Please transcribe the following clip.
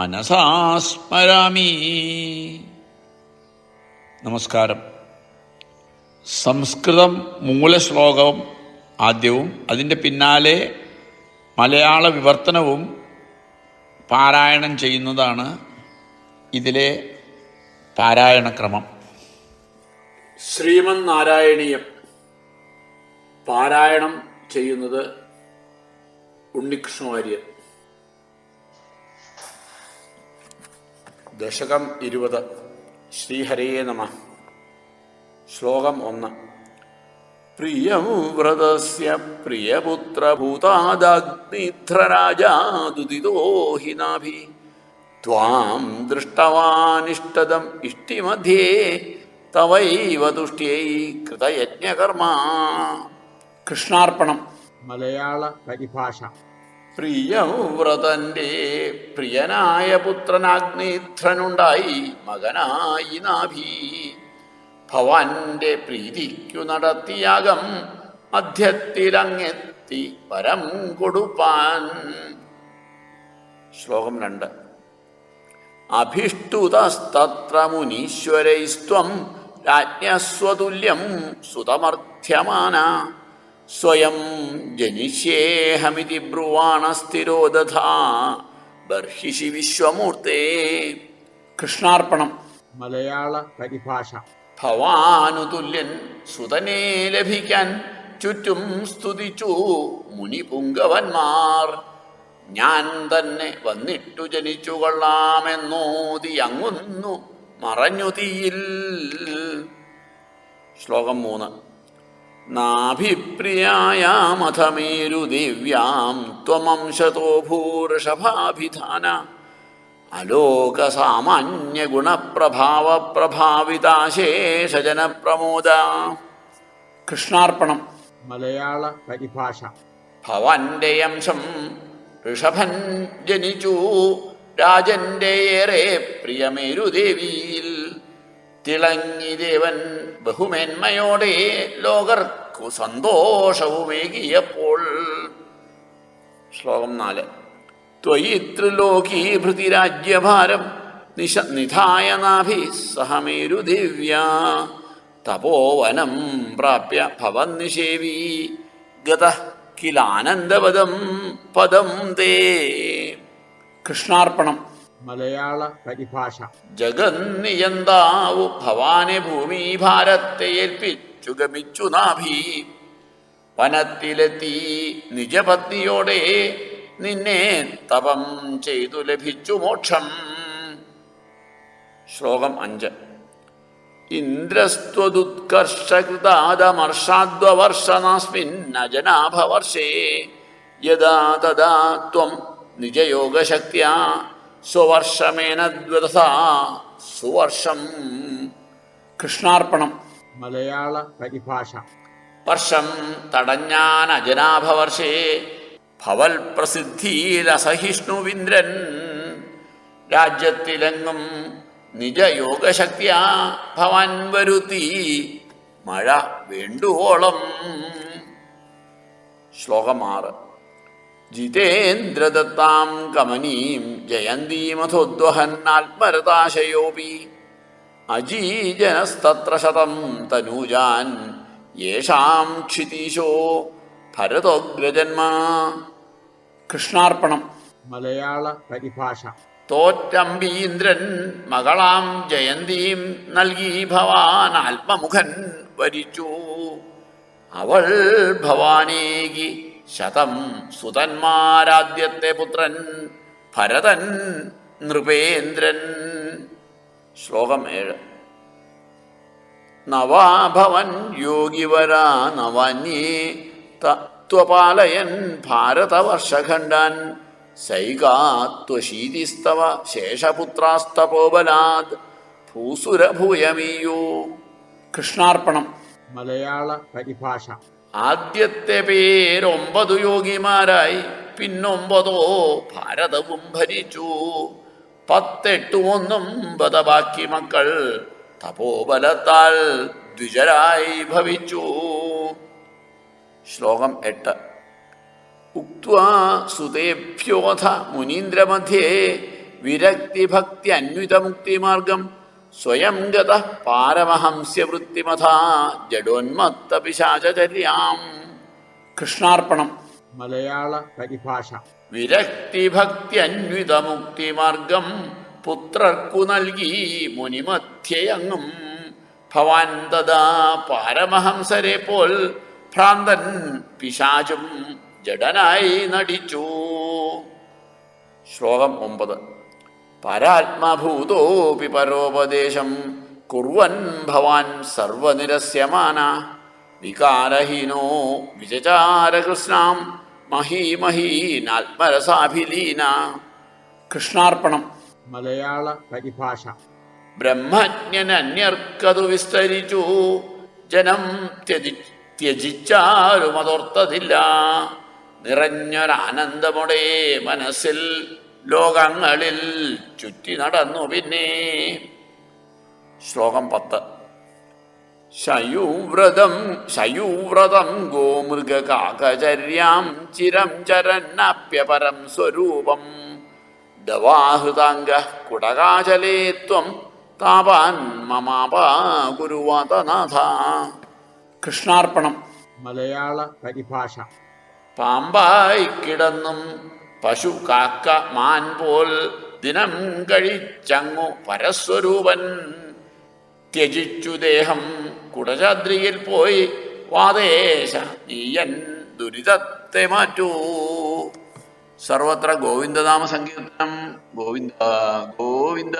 മനസാ സ്മരാമി നമസ്കാരം. സംസ്കൃതം മൂലശ്ലോകവും ആദ്യവും അതിന്റെ പിന്നാലെ മലയാള വിവർത്തനവും പാരായണം ചെയ്യുന്നതാണ് ഇതിലെ പാരായണക്രമം. ശ്രീമൻ നാരായണീയം പാരായണം ചെയ്യുന്നത് ഉണ്ണികൃഷ്ണവാര്യർ ദശകം ഇരുപത്. ശ്രീഹരേ നമ. ശ്ലോകം ഒന്ന്. പ്രിയം വ്രതസ്യ പ്രിയപുത്രഭൂതാദഗ്നിധ്രരാജാദുദിതോ ഹി നാഭി ത്വാം ദൃഷ്ടവാനിഷ്ടദം ഇഷ്ടിമധ്യേ തവൈവ തുഷ്ട്യൈ കൃതയജ്ഞകർമാ കൃഷ്ണാർപ്പണം. മലയാള പരിഭാഷ. പ്രിയവ്രതന്റെ പ്രിയനായ പുത്രനാഗ്നിധ്രനുണ്ടായി മകനായി നാഭി. ഭവാന്റെ പ്രീതിക്കു നടത്തിയാകം മധ്യത്തിലങ്ങെത്തി പരം കൊടുപ്പാൻ. ശ്ലോകം രണ്ട്. അഭിഷ്ടുതസ്തത്ര മുനീശ്വരൈസ്ത്വം രാജ്ഞസ്വതുല്യം സുതമർഥ്യമാന സ്വയം ജനിഷ്യേഹമിതി ബ്രുവാണ സ്ഥിരോദധാ ബർഹിഷി വിശ്വമൂർത്തേ. കൃഷ്ണാർപ്പണം. മലയാള പരിഭാഷ. ഭവാനുതുല്യൻ സുതനെ ലഭിക്കാൻ ചുറ്റും സ്തുതിച്ചു മുനിപുങ്കവന്മാർ. ഞാൻ തന്നെ വന്നിട്ടു ജനിച്ചു കൊള്ളാമെന്നോതി അങ്ങുന്നു മറഞ്ഞു തീയിൽ. ശ്ലോകം മൂന്ന്. നാഭിപ്രിയായാമഥമേരുദിവ്യാം ത്വമംശതോ ഭൂർഷഭാഭിധാന അലോകസാമാന്യഗുണപ്രഭാവപ്രഭാവിതാശേഷജനപ്രമോദ. കൃഷ്ണാർപ്പണം. മലയാള പരിഭാഷ. ഭവന്റെ അംശം ഋഷഭൻ ജനിച്ചു. രാജന്റെ ഏറെ പ്രിയമേരുദേവിയിൽ തിളങ്ങി ദേവൻ ബഹുമേന്മയോടെ ലോകർക്കു സന്തോഷവുമേകിയപ്പോൾ. ശ്ലോകം നാല്. ത്വയി ത്രിലോകീഭൃതിരാജ്യഭാരം നിശ നിധായ നാഭി സഹമേരുദിവ്യ തപോവനം പ്രാപ്യ ഭവന്നിഷേവീ ഗത കിലാനന്ദപദം പദം തേ. കൃഷ്ണാർപ്പണം. മലയാള പരിഭാഷ. ജഗന്നിയന്താവു ഭവാനെ ഭൂമി ഭാരത്തെ ഏൽപ്പിച്ചു ഗമിച്ചു നാഭി. വനത്തിലെത്തി നിജപത്നിയോടെ നിന്നെ തപം ചെയ്തു ലഭിച്ചു മോക്ഷം. ശ്ലോകം അഞ്ച്. ഇന്ദ്രസ്ത്വദുത്കർഷകൃതാദമർഷാദ്വർഷനാസ്മിന്നജനാഭവർഷേ യഥാ തഥാ ത്വം നിജയോഗശക്തിയാ. സ്വവർഷമേനദ്വതസാ സുവർഷം. കൃഷ്ണാർപ്പണം. മലയാള പരിഭാഷ. വർഷം തടഞ്ഞാൻ അജനാഭവർഷേ. ഭവൽ പ്രസിദ്ധിയിലസഹിഷ്ണുവിന്ദ്രൻ രാജ്യത്തിലെങ്ങും നിജയോഗശക്തിയാ ഭവാൻ വരുത്തി. മഴ വേണ്ടുവോളം. ശ്ലോകം ആറ്. ജിതേന്ദ്രദത്താം കമനീം ജയന്തീമധോദ്വഹന്നാത്മരതാശയോപി അജീജനസ്തത്ര ശതം തനൂജാൻ യേഷാം ക്ഷിതീശോ ഭരതോഗ്രജന്മ. കൃഷ്ണാർപ്പണം. മലയാള പരിഭാഷ. തോറ്റമ്പീന്ദ്രൻ മകളാം ജയന്തീം നൽകി ഭവാൻ ആത്മമുഖൻ വരിച്ചു. അവൾ ഭവാനേകി ശതം സുതന്മാരാദ്യത്തെ പുത്രൻ ഭരതൻ നൃപേന്ദ്രൻ. ശ്ലോകം ഏഴ്. നവാഭവൻ യോഗിവരാ നവാന്യേ തത്വപാലയൻ ഭാരതവർഷഖണ്ഡാൻ. സൈകാത്വശീതിസ്തവ ശേഷപുത്രാസ്തപോബലാത് ഭൂസുരഭൂയമീയോ. കൃഷ്ണാർപ്പണം. മലയാള പരിഭാഷ. ആദ്യത്തെ പേരൊമ്പതു യോഗിമാരായി പിന്നൊമ്പതോ ഭാരതവും ഭരിച്ചു. പത്തെട്ടു ഒന്നും ബാക്കി മക്കൾ തപോബലത്താൽ ദ്വിജരായി ഭവിച്ചു. ശ്ലോകം എട്ട്. ഉക്വാ സുതേഭ്യോധ മുനീന്ദ്രമധ്യേ വിരക്തിഭക്തി അന്വിതമുക്തിമാർഗം സ്വയം ഗത പാരമഹംസ്യവൃത്തിമഥാ ജഡോന്മത്ത പിശാചര്യാം കൃഷ്ണാർപ്പണം. മലയാള പരിഭാഷ. വിരക്തിഭക്തി അന്വിതമുക്തിമാർഗം പുത്രർക്കു നൽകി മുനിമധ്യയങ്ങും. ഭവാൻ തഥാ പാരമഹംസരെ പോൽ ഭ്രാന്തൻ പിശാചും ജഡനായി നടിച്ചു. ശ്ലോകം ഒമ്പത്. പരാത്മഭൂതോപി പരോപദേശം. കുറുവൻ ഭവാൻ സർവനിരസ്യമാന. വികാരഹീനോ വിചചാരകൃഷ്ണാം മഹീമഹീനാത്മരസാഭിലീന. കൃഷ്ണാർപ്പണം. മലയാള പരിഭാഷ. ബ്രഹ്മജ്ഞനന്യർക്കതു വിസ്തരിച്ചു. ജനം ത്യജി ത്യജിച്ചാലും അതോർത്തതില്ല നിറഞ്ഞൊരാനന്ദമുടേ മനസ്സിൽ ലോകങ്ങളിൽ ചുറ്റി നടന്നു പിന്നെ. ശ്ലോകം പത്ത്. ശയൂവ്രതം ശയൂവ്രതം ഗോമൃഗകാകചര്യാം ചിരം ചരന്നപ്യപരം സ്വരൂപം. ദവാഹൃതാംഗ കുടകാചലേ ത്വം താപാൻ മമാപാ ഗുരുവാതനാഥ കൃഷ്ണാർപ്പണം. മലയാള പരിഭാഷ. പാമ്പായി കിടന്നും പശു കാക്ക മാൻ പോൽ ദിനം കഴിച്ചങ്ങു പരസ്വരൂപൻ. ത്യജിച്ചു ദേഹം കുടചാദ്രിയിൽ പോയി വാദേശ നീയൻ ദുരിതത്തെ മാറ്റൂ. സർവത്ര ഗോവിന്ദനാമ സങ്കീർത്തനം ഗോവിന്ദ ഗോവിന്ദ.